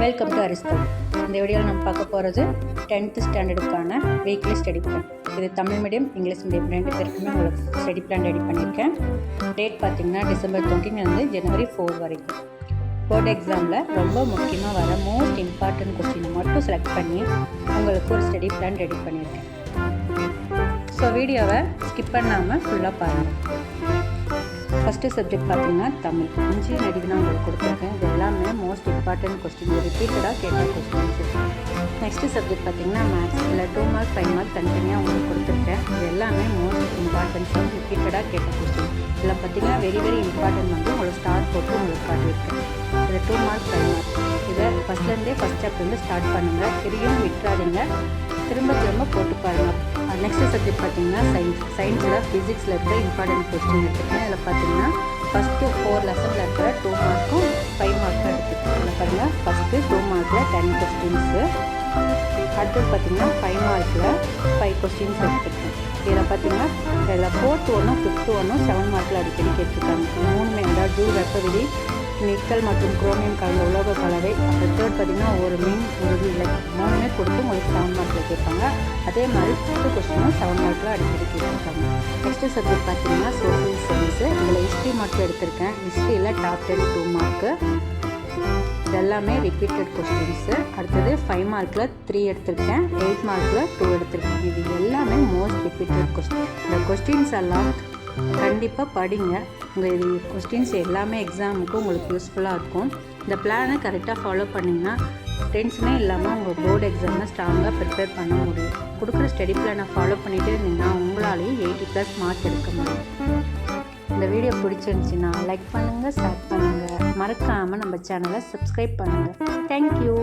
Welcome to அரிஸ்தம் இந்த வீடியோவில் நம்ம பார்க்க போகிறது டென்த்து ஸ்டாண்டர்டுக்கான வீக்லி ஸ்டடி பிளான் இது தமிழ் மீடியம் இங்கிலீஷ் மீடியம் ரெண்டு பேருக்குமே உங்களுக்கு ஸ்டடி பிளான் ரெடி பண்ணியிருக்கேன். டேட் பார்த்திங்கன்னா டிசம்பர் டுவெண்ட்டிலேருந்து ஜனவரி ஃபோர் வரைக்கும். போர்டு எக்ஸாமில் ரொம்ப முக்கியமாக வர மோஸ்ட் இம்பார்ட்டன்ட் கொஸ்டினை மட்டும் செலக்ட் பண்ணி உங்களுக்கு ஒரு ஸ்டடி பிளான் ரெடி பண்ணியிருக்கேன். ஸோ வீடியோவை ஸ்கிப் பண்ணாமல் ஃபுல்லாக பாருங்கள் ஃபஸ்ட்டு சப்ஜெக்ட் பார்த்தீங்கன்னா தமிழ். அஞ்சு நடிகை நான் உங்களுக்கு கொடுத்துருக்கேன். இது எல்லாமே மோஸ்ட் இம்பார்ட்டன்ட் கொஸ்டின் ரிப்பீட்டடாக கேட்ட கொஸ்டின்ஸ் நெக்ஸ்ட்டு சப்ஜெக்ட் பார்த்தீங்கன்னா மேக்ஸ் இல்லை டூ மார்க் ஃபைவ் மார்க் தனித்தனியாக உங்களுக்கு கொடுத்துருக்கேன். இது எல்லாமே மோஸ்ட் இம்பார்ட்டன்ஸ் ரிப்பீட்டடாக கேட்ட கொஸ்டின் இதில் பார்த்தீங்கன்னா வெரி வெரி இம்பார்ட்டன்ட் வந்து உங்களுக்கு ஸ்டார்ட் போட்டு உங்களுக்கு காட்டியிருக்கேன். இதில் டூ மார்க் ஃபைவ் மார்க் இதை ஃபஸ்ட்லேருந்தே ஃபஸ்ட் சாப்டர்லேருந்து ஸ்டார்ட் பண்ணுங்கள் திரும்பியும் விட்டுறாதீங்க. திரும்ப திரும்ப போட்டு பாருங்கள் நெக்ஸ்ட் சப்ஜெக்ட் பார்த்தீங்கன்னா சயின்ஸ் சயின்ஸில் ஃபிசிக்ஸில் இருக்கிற இம்பார்ட்டன்ட் கொஸ்டின் எடுத்துருக்கேன். அதில் பார்த்தீங்கன்னா ஃபஸ்ட்டு ஃபோர் லெசனில் இருக்கிற டூ மார்க்கும் ஃபைவ் மார்க்கும் எடுத்துருக்கேன். அதில் பாருங்கள் ஃபஸ்ட்டு டூ மார்க்கில் டென் கொஸ்டின்ஸு அடுத்தது பார்த்தீங்கன்னா ஃபைவ் மார்க்கில் ஃபைவ் கொஸ்டின்ஸ் எடுத்துருக்கேன். இதில் பார்த்தீங்கன்னா இதில் ஃபோர்த் ஒன்றும் ஃபிஃப்த்து ஒன்றும் செவன் மார்க்கில் அடிக்கடி கேட்டிருக்காங்க. மூணுமே அதாவது ஜூ வெப்ப விதி நிக்கல் மற்றும் குரோமியம் கலந்த உலோக கலவை. அப்புறம் தேர்ட் பார்த்தீங்கன்னா ஒரு மீன் ஒரு மூணுமே கொடுத்து உங்களுக்கு செவன் மார்க்கில் கேட்பாங்க அதே மாதிரி ஃபிஃப்த்து கொஸ்டினும் செவன் மார்க்கில் அடிக்கடி கேட்டிருக்காங்க நெக்ஸ்ட்டு சப்ஜெக்ட் பார்த்தீங்கன்னா சோசியல் சயின்ஸு இதில் ஹிஸ்ட்ரி மட்டும் எடுத்திருக்கேன். ஹிஸ்ட்ரியில் டாப் டென் டூ மார்க்கு எல்லாமே ரிப்பீட்டட் கொஸ்டின்ஸு அடுத்தது ஃபைவ் மார்க்கில் த்ரீ எடுத்திருக்கேன். எயிட் மார்க்கில் டூ எடுத்திருக்கேன். இது எல்லாமே மோஸ்ட் ரிப்பீட்டட் கொஸ்டின் இந்த கொஸ்டின்ஸ் எல்லாம் கண்டிப்பாக படிங்க. உங்கள் இது கொஸ்டின்ஸ் எல்லாமே எக்ஸாமுக்கு உங்களுக்கு யூஸ்ஃபுல்லாக இருக்கும். இந்த பிளானை கரெக்டாக ஃபாலோ பண்ணிங்கன்னா டென்ஷனே இல்லாமல் உங்கள் போர்டு எக்ஸாமை ஸ்ட்ராங்காக ப்ரிப்பேர் பண்ண முடியும். கொடுக்குற ஸ்டடி பிளானை ஃபாலோ பண்ணிகிட்டே இருந்தீங்கன்னா உங்களாலேயும் எயிட்டி ப்ளஸ் மார்க் எடுக்க முடியும். இந்த வீடியோ பிடிச்சிருந்துச்சின்னா லைக் பண்ணுங்கள் ஷேர் பண்ணுங்கள் மறக்காமல் நம்ம சேனலை சப்ஸ்கிரைப் பண்ணுங்கள் தேங்க்யூ